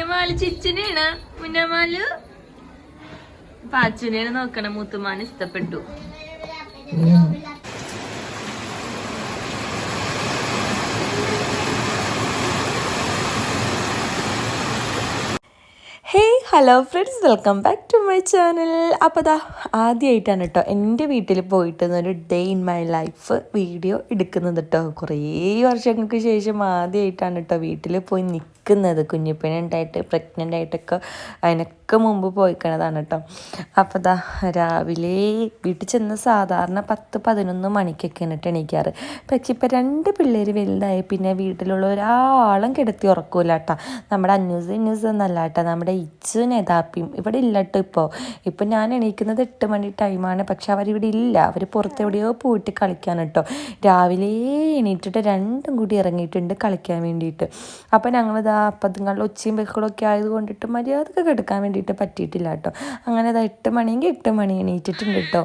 മുന്നമാൽ ചിച്ചിനെയാണ്. മുന്നമാൽ പാച്ചുനെയാണ് നോക്കണ. മൂത്തുമാൻ ഇഷ്ടപ്പെട്ടു. Hey hello friends welcome back to my channel അപ്പോൾ ദാ ആദ്യമായിട്ടാണ് കേട്ടോ എന്റെ വീട്ടിൽ പോയിട്ട് ഒരു day in my life video എടുക്കുന്നത് കേട്ടോ കുറേ വർഷങ്ങൾക്ക് ശേഷം ആദ്യമായിട്ടാണ് കേട്ടോ വീട്ടിൽ പോയി നിൽക്കുന്നത് കുഞ്ഞിപ്പനുണ്ടായിട്ട് പ്രഗ്നന്റ് ആയിട്ടൊക്കെ അതിനൊക്കെ മുമ്പ് പോയിക്കണതാണ് കേട്ടോ അപ്പോൾ ദാ രാവിലെ വീട്ടിൽ ചെന്ന് സാധാരണ പത്ത് പതിനൊന്ന് മണിക്കൊക്കെയാണ് എന്നിട്ട് എണീക്കാറ്. പക്ഷെ ഇപ്പം രണ്ട് പിള്ളേർ വലുതായി പിന്നെ വീട്ടിലുള്ള ഒരാളും കിടത്തി ഉറക്കൂല കേട്ടോ നമ്മുടെ അന്യൂസ് ന്യൂസ് എന്നല്ല കേട്ടോ നമ്മുടെ ഇച്ചു നേതാപ്പിയും ഇവിടെ ഇല്ല കേട്ടോ ഇപ്പോൾ ഇപ്പം ഞാൻ എണീക്കുന്നത് എട്ട് മണി ടൈമാണ് പക്ഷെ അവരിവിടെ ഇല്ല. അവർ പുറത്തെവിടെയോ പോയിട്ട് കളിക്കാൻ കേട്ടോ രാവിലെ എണീറ്റിട്ട് രണ്ടും കൂടി ഇറങ്ങിയിട്ടുണ്ട് കളിക്കാൻ വേണ്ടിയിട്ട്. അപ്പോൾ ഞങ്ങളിതാ അപ്പം നിങ്ങളുടെ ഒച്ചയും ബഹളമൊക്കെ ആയതുകൊണ്ടിട്ട് മര്യാദയ്ക്ക് കിടക്കാൻ വേണ്ടിയിട്ട് പറ്റിയിട്ടില്ല കേട്ടോ. അങ്ങനെ അതാ എട്ട് മണിയെങ്കിൽ എട്ട് മണി എണീറ്റിട്ടുണ്ട് കേട്ടോ.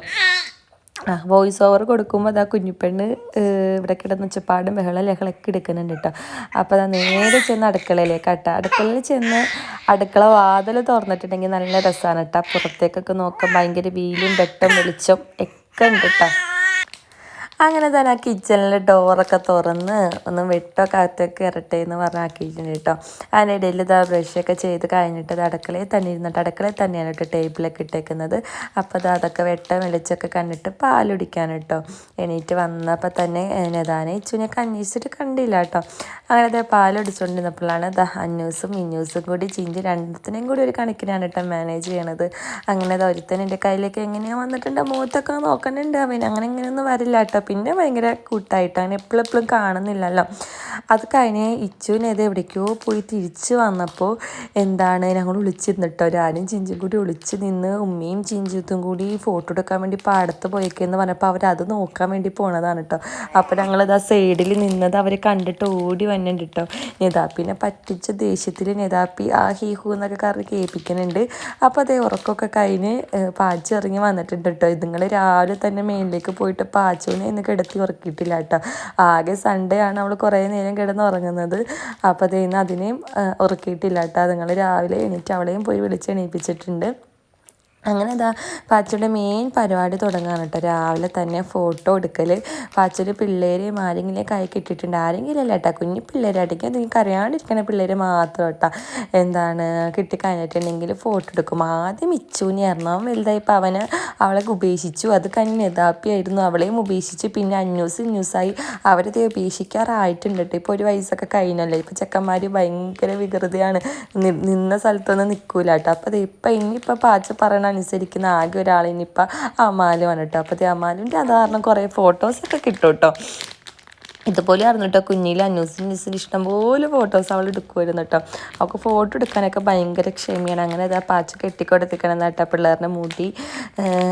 ആ വോയിസ് ഓവർ കൊടുക്കുമ്പോൾ അതാ കുഞ്ഞിപ്പെണ്ണ് ഏഹ്, ഇവിടെ കിടന്ന് ഒച്ചപ്പാടും ബഹള ലഹളൊക്കെ എടുക്കുന്നുണ്ട് കേട്ടോ. അപ്പോൾ അതാ നേരെ ചെന്ന് അടുക്കളയിലേക്ക് കേട്ടോ അടുക്കളയിൽ ചെന്ന് അടുക്കള വാതിൽ തുറന്നിട്ടുണ്ടെങ്കിൽ നല്ല രസമാണ് കേട്ടോ. പുറത്തേക്കൊക്കെ നോക്കാൻ ഭയങ്കര വീലും വെട്ടം വെളിച്ചം ഒക്കെ ഉണ്ട് കേട്ടോ. അങ്ങനെ തന്നെ ആ കിച്ചണിലെ ഡോറൊക്കെ തുറന്ന് ഒന്ന് വെട്ടോ കാറ്റൊക്കെ ഇരട്ടെ എന്ന് പറഞ്ഞ് ആക്കിയിട്ടുണ്ട് കേട്ടോ. അതിനിടയിൽ ഇതാ ബ്രഷൊക്കെ ചെയ്ത് കഴിഞ്ഞിട്ട് അടുക്കളയിൽ തന്നെ ഇരുന്നിട്ട് അടുക്കളയിൽ തന്നെയാണ് കേട്ടോ ടേബിളൊക്കെ ഇട്ടേക്കുന്നത്. അപ്പോൾ അത് അതൊക്കെ വെട്ടം വെളിച്ചൊക്കെ കണ്ടിട്ട് പാലുടിക്കാൻ കേട്ടോ. എണീറ്റ് വന്നപ്പോൾ തന്നെ നെതാനെ ഇച്ചുനെയൊക്കെ അന്വേഷിച്ചിട്ട് കണ്ടില്ല കേട്ടോ. അങ്ങനെ അതെ പാലൊടിച്ചുകൊണ്ടിരുന്നപ്പോഴാണ് ദ അന്യൂസും ഇന്യൂസും കൂടി ചിഞ്ചി രണ്ടത്തിനെയും കൂടി ഒരു കണക്കിനാണ് കേട്ടോ മാനേജ് ചെയ്യണത്. അങ്ങനെ ദാ ഒരുത്തൻ എന്റെ കയ്യിലേക്ക് എങ്ങനെയാണ് വന്നിട്ടുണ്ട് മൂത്തൊക്കെ നോക്കണുണ്ട്. അവൻ അങ്ങനെ ഇങ്ങനെയൊന്നും വരില്ല കേട്ടോ. പിന്നെ ഭയങ്കര കൂട്ടായിട്ട് അങ്ങനെ എപ്പോഴും എപ്പോഴും കാണുന്നില്ലല്ലോ. അത് കഴിഞ്ഞ് ഇച്ചുവിനേത് എവിടേക്കോ പോയി തിരിച്ചു വന്നപ്പോൾ എന്താണ് ഞങ്ങൾ വിളിച്ചിരുന്നിട്ടോ ഞാനും ചിഞ്ചും കൂടി ഒളിച്ച് നിന്ന് ഉമ്മയും ചിഞ്ചുത്തും കൂടി ഫോട്ടോ എടുക്കാൻ വേണ്ടി പാടത്ത് പോയേക്കെന്ന് പറഞ്ഞപ്പോൾ അവർ അത് നോക്കാൻ വേണ്ടി പോണതാണ് കേട്ടോ അപ്പോൾ ഞങ്ങളത് ആ സൈഡിൽ നിന്നത് അവർ കണ്ടിട്ട് ഓടി വന്നിട്ടുണ്ട് കേട്ടോ നെതാപ്പിനെ പറ്റിച്ച ദേഷ്യത്തിൽ നെതാപ്പി ആ ഹീഹു എന്നൊക്കെ കറി കേൾപ്പിക്കുന്നുണ്ട്. അപ്പോൾ അതേ ഉറക്കമൊക്കെ കഴിഞ്ഞ് പാച്ചിറങ്ങി വന്നിട്ടുണ്ട് കേട്ടോ ഇതുങ്ങൾ രാവിലെ തന്നെ മേലിലേക്ക് പോയിട്ട് പാച്ചുവിനെ ഇന്ന് കിടത്തി ഉറക്കിയിട്ടില്ല കേട്ടോ. ആകെ സൺഡേ ആണ് അവൾ കുറേ നേരം കിടന്ന് ഉറങ്ങുന്നത്. അപ്പോൾ അതേ ഇന്ന് അതിനെയും ഉറക്കിയിട്ടില്ല കേട്ടോ. അതുങ്ങൾ രാവിലെ എണീറ്റ് അവളെയും പോയി വിളിച്ച് എണീപ്പിച്ചിട്ടുണ്ട്. അങ്ങനെ ഇതാ പാച്ചയുടെ മെയിൻ പരിപാടി തുടങ്ങാണ് കേട്ടോ. രാവിലെ തന്നെ ഫോട്ടോ എടുക്കൽ പാച്ചയുടെ പിള്ളേരെയും ആരെങ്കിലും കൈ കിട്ടിയിട്ടുണ്ട്. ആരെങ്കിലും അല്ല കേട്ടോ കുഞ്ഞു പിള്ളേരായിട്ടേക്കും നിങ്ങൾക്ക് അറിയാണ്ടിരിക്കുന്ന പിള്ളേർ മാത്രം കേട്ടോ എന്താണ്? കിട്ടിക്കഴിഞ്ഞിട്ടുണ്ടെങ്കിൽ ഫോട്ടോ എടുക്കും. ആദ്യം ആയിരുന്നു അവൻ വലുതായപ്പോൾ അവന് അവളെ ഉപേക്ഷിച്ചു. അത് കഴിഞ്ഞ് നെതാപ്പിയായിരുന്നു അവളെയും ഉപേക്ഷിച്ച് പിന്നെ അന്യൂസ് ഇന്യൂസായി അവരത് ഉപേക്ഷിക്കാറായിട്ടുണ്ട് കേട്ടോ ഇപ്പോൾ ഒരു വയസ്സൊക്കെ കഴിഞ്ഞല്ലോ. ഇപ്പോൾ ചെക്കന്മാർ ഭയങ്കര വികൃതിയാണ്. നിന്ന സ്ഥലത്തൊന്നും നിൽക്കൂല കേട്ടോ അപ്പോൾ അത് ഇപ്പം ഇനിയിപ്പോൾ പാച്ച പറയണ അനുസരിക്കുന്ന ആകെ ഒരാളിനിപ്പോൾ അമാലുമാണ് കേട്ടോ അപ്പോൾ അമാലുന്റെ അത് കാരണം കുറേ ഫോട്ടോസൊക്കെ കിട്ടും കേട്ടോ ഇതുപോലെ ആയിരുന്നു കേട്ടോ കുഞ്ഞിൽ അന്യൂസിൽ ന്യൂസിൽ ഇഷ്ടംപോലെ ഫോട്ടോസ് അവൾ എടുക്കുമായിരുന്നു കേട്ടോ അവൾക്ക് ഫോട്ടോ എടുക്കാനൊക്കെ ഭയങ്കര ക്ഷമയാണ്. അങ്ങനെ അതാ പാച്ച കെട്ടിക്കൊടുത്തിക്കണം കേട്ടോ പിള്ളേരുടെ മുടി.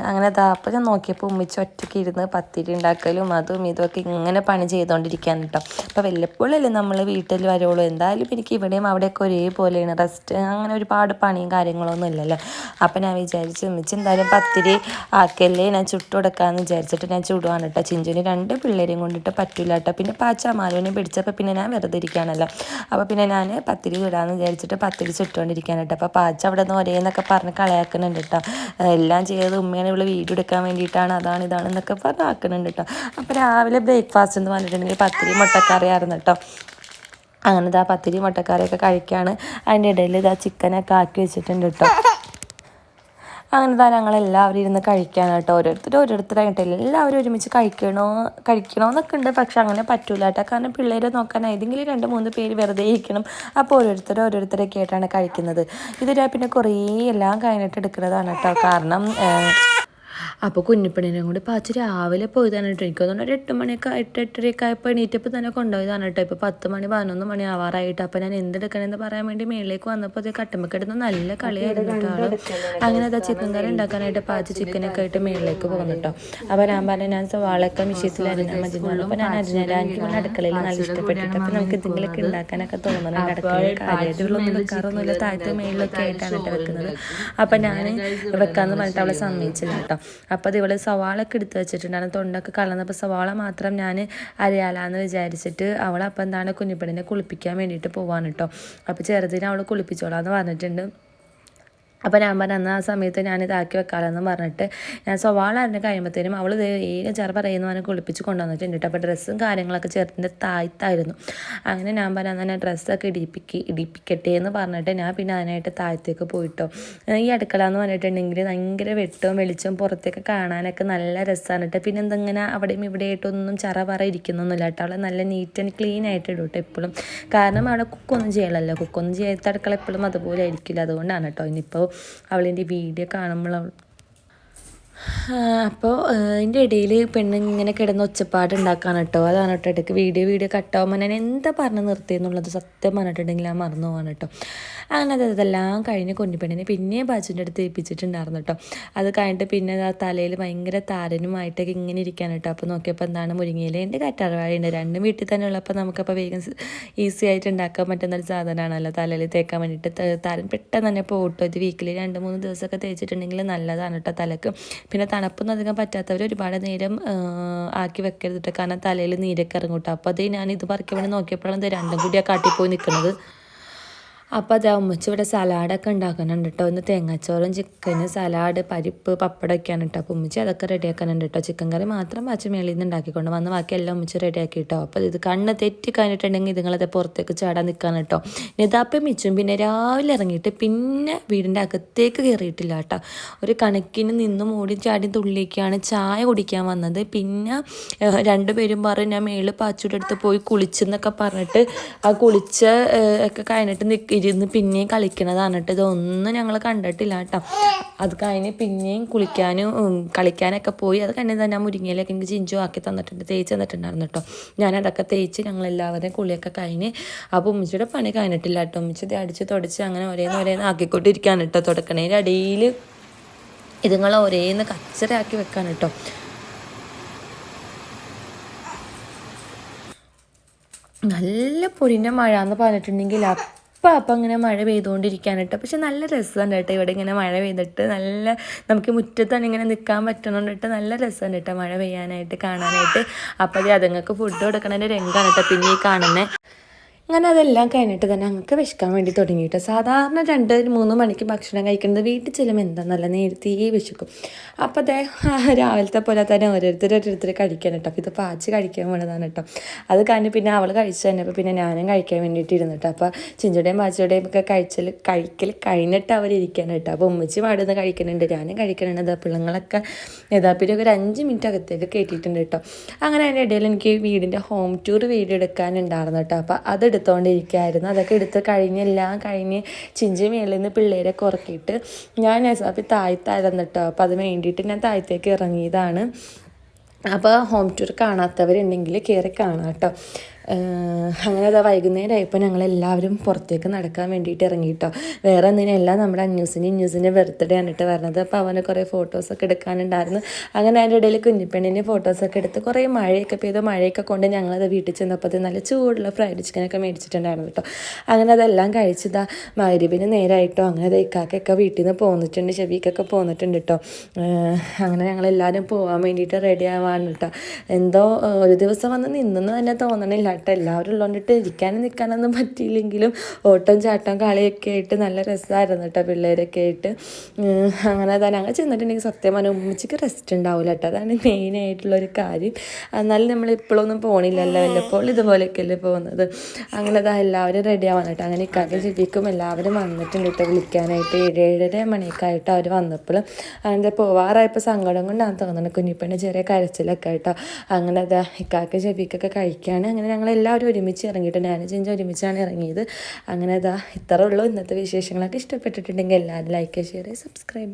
അങ്ങനെ അതാ അപ്പോൾ ഞാൻ നോക്കിയപ്പോൾ ഉമ്മിച്ച് ഒറ്റയ്ക്ക് ഇരുന്ന് പത്തിരി ഉണ്ടാക്കലും അതും ഇതുമൊക്കെ ഇങ്ങനെ പണി ചെയ്തുകൊണ്ടിരിക്കാൻ കേട്ടോ അപ്പോൾ വല്ലപ്പോഴല്ലേ നമ്മൾ വീട്ടിൽ വരുള്ളൂ. എന്തായാലും എനിക്ക് ഇവിടെയും അവിടെയൊക്കെ ഒരേപോലെയാണ്. റെസ്റ്റ് അങ്ങനെ ഒരുപാട് പണിയും കാര്യങ്ങളൊന്നും ഇല്ലല്ലോ. അപ്പം ഞാൻ വിചാരിച്ചു ഉമ്മിച്ച് എന്തായാലും പത്തിരി ആക്കല്ലേ? ഞാൻ ചുട്ടു കൊടുക്കാമെന്ന് വിചാരിച്ചിട്ട് ഞാൻ ചുടുവാണ് കേട്ടോ ചിഞ്ചുവിന് രണ്ട് പിള്ളേരെയും കൊണ്ടിട്ട് പറ്റില്ല കേട്ടോ പിന്നെ പാച്ച മാലുവിനെ പിടിച്ചപ്പോൾ പിന്നെ ഞാൻ വെറുതെ ഇരിക്കുകയാണല്ലോ അപ്പോൾ പിന്നെ ഞാൻ പത്തിരി ചുടാന്ന് വിചാരിച്ചിട്ട് പത്തിരി ചുട്ടുകൊണ്ടിരിക്കുകയാണ് കേട്ടോ. അപ്പോൾ പാച്ച അവിടെ നിന്ന് ഒരേന്നൊക്കെ പറഞ്ഞ് കളയാക്കുന്നുണ്ട് കേട്ടോ. എല്ലാം ചെയ്തത് ഉമ്മയാണ് ഇവിടെ വീഡിയോ എടുക്കാൻ വേണ്ടിയിട്ടാണ് അതാണ് ഇതാണ് എന്നൊക്കെ പറഞ്ഞ് ആക്കുന്നുണ്ട് കേട്ടോ. അപ്പോൾ രാവിലെ ബ്രേക്ക്ഫാസ്റ്റ് എന്ന് പറഞ്ഞിട്ടുണ്ടെങ്കിൽ പത്തിരി മുട്ടക്കറി ആയിരുന്നു കേട്ടോ. അങ്ങനെ ഇതാ പത്തിരി മുട്ടക്കറിയൊക്കെ കഴിക്കുകയാണ് അതിന്റെ ഇടയിൽ ഇതാ ചിക്കനൊക്കെ ആക്കി വെച്ചിട്ടുണ്ട് കേട്ടോ. അങ്ങനെ തന്നെ ഞങ്ങളെല്ലാവരും ഇരുന്ന് കഴിക്കാൻ കേട്ടോ ഓരോരുത്തർ ഓരോരുത്തരായിട്ട് എല്ലാവരും ഒരുമിച്ച് കഴിക്കണോ കഴിക്കണമെന്നൊക്കെ ഉണ്ട്. പക്ഷെ അങ്ങനെ പറ്റൂല കേട്ടോ. കാരണം പിള്ളേരെ നോക്കാൻ ഏതെങ്കിലും രണ്ട് മൂന്ന് പേര് വെറുതെ ഇരിക്കണം. അപ്പോൾ ഓരോരുത്തർ ഓരോരുത്തരൊക്കെ ആയിട്ടാണ് കഴിക്കുന്നത് ഇതിരാ പിന്നെ കുറേ എല്ലാം കഴിഞ്ഞിട്ട് എടുക്കുന്നതാണ് കേട്ടോ. കാരണം അപ്പോൾ കുഞ്ഞിപ്പണിനെ കൊണ്ട് അച്ഛൻ രാവിലെ പോയതാണ് കേട്ടോ. എനിക്ക് തോന്നുന്നു ഒരു എട്ട് മണിയൊക്കെ എട്ട് എട്ടരയൊക്കെ ആയപ്പോൾ എണീറ്റപ്പോൾ തന്നെ കൊണ്ടുപോയതാണ് കേട്ടോ. ഇപ്പോൾ പത്ത് മണി പതിനൊന്ന് മണി ആവാറായിട്ട്. അപ്പോൾ ഞാൻ എന്തെടുക്കണമെന്ന് പറയാൻ വേണ്ടി മേളിലേക്ക് വന്നപ്പോൾ അത് കട്ടുമ്പക്കിടുന്ന നല്ല കളിയായിരുന്നു കേട്ടോ ആൾ. അങ്ങനെ അതാ ചിക്കൻ കറി ഉണ്ടാക്കാനായിട്ട് പാച്ച ചിക്കനൊക്കെ ആയിട്ട് മേളിലേക്ക് പോകുന്നു കേട്ടോ. അപ്പോൾ ഞാൻ പറഞ്ഞു ഞാൻ സവാളൊക്കെ മിഷ്യത്തിൽ അരിഞ്ഞാൽ മതി അപ്പോൾ ഞാൻ അരിഞ്ഞാൽ എനിക്ക് പിന്നെ അടുക്കളയിൽ നല്ല ഇഷ്ടപ്പെട്ടിട്ട് അപ്പോൾ നമുക്ക് എന്തെങ്കിലുമൊക്കെ ഉണ്ടാക്കാനൊക്കെ തോന്നുന്നുണ്ട്. അടുക്കളയിൽ കാര്യമായിട്ടുള്ളൊന്നും വെക്കാറൊന്നുമില്ല താഴത്തെ മേളിലൊക്കെ ആയിട്ടാണ് കേട്ടോ വെക്കുന്നത്. അപ്പോൾ ഞാൻ വെക്കാന്ന് പറഞ്ഞിട്ട് അവളെ സമ്മതിച്ചില്ല കേട്ടോ. അപ്പോൾ അത് ഇവൾ സവാളൊക്കെ എടുത്ത് വെച്ചിട്ടുണ്ടായിരുന്നു. തൊണ്ടൊക്കെ കളർന്നപ്പോൾ സവാള മാത്രം ഞാൻ അരയാലാന്ന് വിചാരിച്ചിട്ട് അവളപ്പം എന്താണ് കുഞ്ഞിപ്പെണ്ണിനെ കുളിപ്പിക്കാൻ വേണ്ടിയിട്ട് പോവാണ് കേട്ടോ അപ്പോൾ ചെറുതിനെ അവൾ കുളിപ്പിച്ചോളാം എന്ന് പറഞ്ഞിട്ടുണ്ട്. അപ്പോൾ ഞാൻ പറഞ്ഞു അന്ന് ആ സമയത്ത് ഞാനിതാക്കി വെക്കാമെന്ന് പറഞ്ഞിട്ട് ഞാൻ സവാള കഴിയുമ്പോഴത്തേനും അവൾ ഏക ചെറു പറയുന്നു പറഞ്ഞ് കുളിപ്പിച്ച് കൊണ്ടുവന്നിട്ടുണ്ട് കേട്ടോ അപ്പോൾ ഡ്രസ്സും കാര്യങ്ങളൊക്കെ ചെറുത്തിന്റെ താഴ്ത്തായിരുന്നു. അങ്ങനെ ഞാൻ പറഞ്ഞു എന്നാൽ ഡ്രസ്സൊക്കെ ഇടിപ്പിക്ക് ഇടിപ്പിക്കട്ടെ എന്ന് പറഞ്ഞിട്ട് ഞാൻ പിന്നെ അതിനായിട്ട് താഴത്തേക്ക് പോയിട്ടോ. ഈ അടുക്കള എന്ന് പറഞ്ഞിട്ടുണ്ടെങ്കിൽ ഭയങ്കര വെട്ടവും വെളിച്ചവും പുറത്തേക്ക് കാണാനൊക്കെ നല്ല രസമാണ് കേട്ടോ പിന്നെ എന്തെങ്ങനെ അവിടെയും ഇവിടെ ആയിട്ടൊന്നും ചറ പറ ഇരിക്കുന്നൊന്നുമില്ല കേട്ടോ അവളെ നല്ല നീറ്റ് ആൻഡ് ക്ലീൻ ആയിട്ട് ഇടും കേട്ടോ എപ്പോഴും. കാരണം അവിടെ കുക്കൊന്നും ചെയ്യലല്ലോ. കുക്കൊന്നും ചെയ്യാത്ത അടുക്കള എപ്പോഴും അതുപോലെ ആയിരിക്കില്ല. അതുകൊണ്ടാണ് കേട്ടോ ഇനിയിപ്പോൾ അവളിന്റെ വീഡിയോ കാണുമ്പോൾ അവൾ അപ്പോൾ അതിന്റെ ഇടയിൽ പെണ്ണ് ഇങ്ങനെ കിടന്ന് ഒച്ചപ്പാട് ഉണ്ടാക്കാൻ കേട്ടോ. അതാണ് കേട്ടോ. ഇടയ്ക്ക് വീഡിയോ വീഡിയോ കട്ടാവുമ്പോൾ ഞാൻ എന്താ പറഞ്ഞ് നിർത്തിയെന്നുള്ളത് സത്യം പറഞ്ഞിട്ടുണ്ടെങ്കിൽ ഞാൻ മറന്നു പോകാൻ കേട്ടോ. അങ്ങനെ അത് ഇതെല്ലാം കഴിഞ്ഞ് കുഞ്ഞിപ്പെണ്ണിനെ പിന്നെയും ബാച്ചുന്റെ അടുത്ത് ഏൽപ്പിച്ചിട്ടുണ്ടായിരുന്നു കേട്ടോ. അത് കഴിഞ്ഞിട്ട് പിന്നെ ആ തലയിൽ ഭയങ്കര താരനുമായിട്ടൊക്കെ ഇങ്ങനെ ഇരിക്കാൻ കേട്ടോ. അപ്പോൾ നോക്കിയപ്പോൾ എന്താണ് മുരിങ്ങയില എന്റെ കറ്റാർവാഴയുണ്ട്. രണ്ടും വീട്ടിൽ തന്നെ ഉള്ളപ്പോൾ നമുക്കപ്പോൾ വേഗം ഈസി ആയിട്ട് ഉണ്ടാക്കാൻ പറ്റുന്ന ഒരു സാധനമാണല്ലോ. തലയിൽ തേക്കാൻ വേണ്ടിയിട്ട് താരൻ പെട്ടെന്ന് തന്നെ പോട്ടോ ഇത് വീക്കിൽ രണ്ട് മൂന്ന് ദിവസമൊക്കെ തേച്ചിട്ടുണ്ടെങ്കിൽ നല്ലതാണ് കേട്ടോ തലക്ക് പിന്നെ തണുപ്പൊന്നും അധികം പറ്റാത്തവർ ഒരുപാട് നേരം ആക്കി വെക്കരുത് കേട്ടോ. കാരണം തലയിൽ നീരൊക്കെ ഇറങ്ങും കേട്ടോ. അപ്പോൾ അത് ഞാൻ ഇത് പറിക്കാൻ വേണ്ടി നോക്കിയപ്പോഴാണ് രണ്ടും കൂടി ആ കാട്ടിപ്പോയി നിൽക്കുന്നത്. അപ്പോൾ അത് അമ്മച്ചി ഇവിടെ സലാഡൊക്കെ ഉണ്ടാക്കുന്നുണ്ട് കേട്ടോ ഒന്ന് തേങ്ങാച്ചോറും ചിക്കന് സലാഡ് പരിപ്പ് പപ്പടമൊക്കെയാണ് കേട്ടോ അപ്പോൾ ഉമ്മച്ചി അതൊക്കെ റെഡിയാക്കാനുണ്ട് കേട്ടോ ചിക്കൻ കറി മാത്രം അച്ഛൻ മേളിൽ നിന്ന് ഉണ്ടാക്കിക്കൊണ്ട് വന്ന് ബാക്കി എല്ലാം ഉമ്മച്ചി റെഡിയാക്കി കേട്ടോ അപ്പോൾ ഇത് കണ്ണ് തെറ്റി കഴിഞ്ഞിട്ടുണ്ടെങ്കിൽ ഇതുങ്ങളത് പുറത്തേക്ക് ചാടാൻ നിൽക്കാൻ കേട്ടോ നിതാപ്പം മിച്ചും പിന്നെ രാവിലെ ഇറങ്ങിയിട്ട് പിന്നെ വീടിന്റെ അകത്തേക്ക് കയറിയിട്ടില്ല കേട്ടോ ഒരു കണക്കിന് നിന്നും ഓടി ചാടി തുള്ളിയൊക്കെയാണ് ചായ കുടിക്കാൻ വന്നത്. പിന്നെ രണ്ടുപേരും പറഞ്ഞ് ഞാൻ മേളിൽ പാച്ചൂടെ അടുത്ത് പോയി കുളിച്ചെന്നൊക്കെ പറഞ്ഞിട്ട് ആ കുളിച്ച ഒക്കെ കഴിഞ്ഞിട്ട് നിൽക്കി ഇരുന്ന് പിന്നെയും കളിക്കണതാണ് കേട്ടോ ഇതൊന്നും ഞങ്ങൾ കണ്ടിട്ടില്ല കേട്ടോ. അത് കഴിഞ്ഞ് പിന്നെയും കുളിക്കാനും കളിക്കാനൊക്കെ പോയി. അത് കഴിഞ്ഞ് തന്നെ മുരിങ്ങയിലൊക്കെ എനിക്ക് ചിഞ്ചു ആക്കി തന്നിട്ടുണ്ട് തേച്ച് തന്നിട്ടുണ്ടായിരുന്നു കേട്ടോ. ഞാനതൊക്കെ തേച്ച് ഞങ്ങൾ എല്ലാവരെയും കുളിയൊക്കെ കഴിഞ്ഞ് അപ്പോൾ ഉമ്മച്ചിയുടെ പണി കഴിഞ്ഞിട്ടില്ല കേട്ടോ. ഉമ്മച്ചി അടിച്ച് തുടച്ച് അങ്ങനെ ഒരേന്ന് ഒരേന്ന് ആക്കിക്കൊണ്ടിരിക്കുകയാണ് കേട്ടോ തുടക്കണേന്റെ അടിയിൽ ഇതുങ്ങളെ ഒരേന്ന് കച്ചറാക്കി വെക്കാൻ കേട്ടോ. നല്ല പൊരിഞ്ഞ മഴ എന്ന് പറഞ്ഞിട്ടുണ്ടെങ്കിൽ അപ്പം അപ്പം ഇങ്ങനെ മഴ പെയ്തുകൊണ്ടിരിക്കാൻ കേട്ടോ പക്ഷെ നല്ല രസമുണ്ട് കേട്ടോ ഇവിടെ ഇങ്ങനെ മഴ പെയ്തിട്ട്. നല്ല നമുക്ക് മുറ്റത്താണ് ഇങ്ങനെ നിൽക്കാൻ പറ്റണോണ്ടിട്ട് നല്ല രസമുണ്ട് കേട്ടോ മഴ പെയ്യാനായിട്ട് കാണാനായിട്ട്. അപ്പോൾ അത് അതുങ്ങൾക്ക് ഫുഡ് കൊടുക്കണതിന്റെ രംഗമാണ് കേട്ടോ പിന്നെ ഈ കാണുന്നത് അങ്ങനെ അതെല്ലാം കഴിഞ്ഞിട്ട് തന്നെ ഞങ്ങൾക്ക് വിശക്കാൻ വേണ്ടി തുടങ്ങിയിട്ട് സാധാരണ രണ്ട് മൂന്ന് മണിക്ക് ഭക്ഷണം കഴിക്കുന്നത് വീട്ടിൽ ചെല്ലുമ്പോൾ എന്താ നല്ല നേരത്തെ വിശക്കും. അപ്പോൾ അതേ രാവിലത്തെ പോലെ തന്നെ ഓരോരുത്തർ ഓരോരുത്തർ കഴിക്കാൻ കേട്ടോ അപ്പോൾ ഇത് പാച്ച് കഴിക്കാൻ വേണ്ടതാണ് കേട്ടോ അത് കഴിഞ്ഞ് പിന്നെ അവൾ കഴിച്ചു തന്നെ അപ്പോൾ പിന്നെ ഞാനും കഴിക്കാൻ വേണ്ടിയിട്ട് ഇരുന്നിട്ട് അപ്പോൾ ചിഞ്ചുടേയും പാച്ചയുടെയും ഒക്കെ കഴിച്ചൽ കഴിക്കൽ കഴിഞ്ഞിട്ട് അവർ കേട്ടോ അപ്പോൾ ഉമ്മച്ചി പാടുന്ന കഴിക്കുന്നുണ്ട് ഞാനും കഴിക്കുന്നുണ്ട് അതാ പിള്ളങ്ങളൊക്കെ പിന്നെ ഒരു അഞ്ച് മിനിറ്റ് അകത്തേക്ക് കയറ്റിയിട്ടുണ്ട് കേട്ടോ അങ്ങനെ അതിന്റെ ഇടയിൽ എനിക്ക് വീടിന്റെ ഹോം ടൂർ വീഡിയോ എടുക്കാനുണ്ടായിരുന്നു കേട്ടോ അപ്പോൾ അത് എടുത്തുകൊണ്ടിരിക്കുകയായിരുന്നു അതൊക്കെ എടുത്ത് കഴിഞ്ഞെല്ലാം കഴിഞ്ഞ് ചിഞ്ചി മേളിൽ നിന്ന് പിള്ളേരെ കുറക്കിയിട്ട് ഞാൻ നസാപ്പി താഴ്ത്തായിരുന്നു കേട്ടോ അപ്പോൾ അത് വേണ്ടിയിട്ട് ഞാൻ താഴത്തേക്ക് ഇറങ്ങിയതാണ്. അപ്പോൾ ഹോം ടൂർ കാണാത്തവരുണ്ടെങ്കിൽ കയറി കാണാം കേട്ടോ അങ്ങനെ അതാ വൈകുന്നേരമായപ്പോൾ ഞങ്ങൾ എല്ലാവരും പുറത്തേക്ക് നടക്കാൻ വേണ്ടിയിട്ട് ഇറങ്ങിയിട്ടോ വേറെ ഒന്നിനല്ല നമ്മുടെ അന്യൂസിന്റെ ഇന്യൂസിന്റെ ബർത്ത്ഡേ ആണിട്ട് വരണത്. അപ്പോൾ അവന് കുറേ ഫോട്ടോസൊക്കെ എടുക്കാനുണ്ടായിരുന്നു. അങ്ങനെ അതിന്റെ ഇടയിൽ കുഞ്ഞിപ്പെണ്ണിന്റെ ഫോട്ടോസൊക്കെ എടുത്ത് കുറേ മഴയൊക്കെ പെയ്ത് മഴയൊക്കെ കൊണ്ട് ഞങ്ങളത് വീട്ടിൽ ചെന്നപ്പോൾ നല്ല ചൂടുള്ള ഫ്രൈഡ് ചിക്കനൊക്കെ മേടിച്ചിട്ടുണ്ടായിരുന്നു കേട്ടോ അങ്ങനെ അതെല്ലാം കഴിച്ചതാ മരുവിന് നേരായിട്ടോ. അങ്ങനെ അത് ഇക്കാക്കൊക്കെ വീട്ടിൽ നിന്ന് പോന്നിട്ടുണ്ട് ചെവിക്കൊക്കെ പോന്നിട്ടുണ്ട് കേട്ടോ അങ്ങനെ ഞങ്ങളെല്ലാവരും പോകാൻ വേണ്ടിയിട്ട് റെഡി ആവാണ് കേട്ടോ എന്തോ ഒരു ദിവസം വന്ന് നിന്നെന്ന് തന്നെ തോന്നണില്ല. കേട്ടോ എല്ലാവരും ഉള്ളതുകൊണ്ടിട്ട് ഇരിക്കാനും നിൽക്കാനൊന്നും പറ്റിയില്ലെങ്കിലും ഓട്ടം ചാട്ടം കളിയൊക്കെ ആയിട്ട് നല്ല രസമായിരുന്നു കേട്ടോ പിള്ളേരൊക്കെ ആയിട്ട്. അങ്ങനെ തന്നെ അങ്ങനെ ചെന്നിട്ടുണ്ടെങ്കിൽ സത്യം പറഞ്ഞാൽ ഉമ്മച്ചിക്ക് റെസ്റ്റ് ഉണ്ടാവില്ല കേട്ടോ അതാണ് മെയിനായിട്ടുള്ളൊരു കാര്യം. എന്നാലും നമ്മൾ ഇപ്പോഴൊന്നും പോണില്ലല്ലോ. വല്ലപ്പോൾ ഇതുപോലെയൊക്കെയല്ലേ പോകുന്നത്. അങ്ങനെ അതാ എല്ലാവരും റെഡി ആവാൻ കേട്ടോ അങ്ങനെ ഇക്കാക്കും ചെടിക്കും എല്ലാവരും വന്നിട്ടുണ്ട് കേട്ടോ വിളിക്കാനായിട്ട്. ഏഴ് ഏഴര മണിയൊക്കെ അവർ വന്നപ്പോൾ അങ്ങനെ പോവാറായപ്പോൾ സങ്കടം കൊണ്ടാണ് തോന്നുന്നത് കുഞ്ഞിപ്പണ്ണ ചെറിയ കരച്ചിലൊക്കെ ആയിട്ടോ. അങ്ങനെ അതാ ഇക്കാക്ക് ചെവിക്കൊക്കെ കഴിക്കുകയാണ് അങ്ങനെ ഞങ്ങൾ എല്ലാവരും ഒരുമിച്ച് ഇറങ്ങിയിട്ട് ഞാൻ ചേഞ്ച് ഒരുമിച്ചാണ് ഇറങ്ങിയത്. അങ്ങനെ അതാ ഇത്ര ഉള്ളൂ. ഇന്നത്തെ വിശേഷങ്ങളൊക്കെ ഇഷ്ടപ്പെട്ടിട്ടുണ്ടെങ്കിൽ എല്ലാവരും ലൈക്ക് ഷെയർ സബ്സ്ക്രൈബ്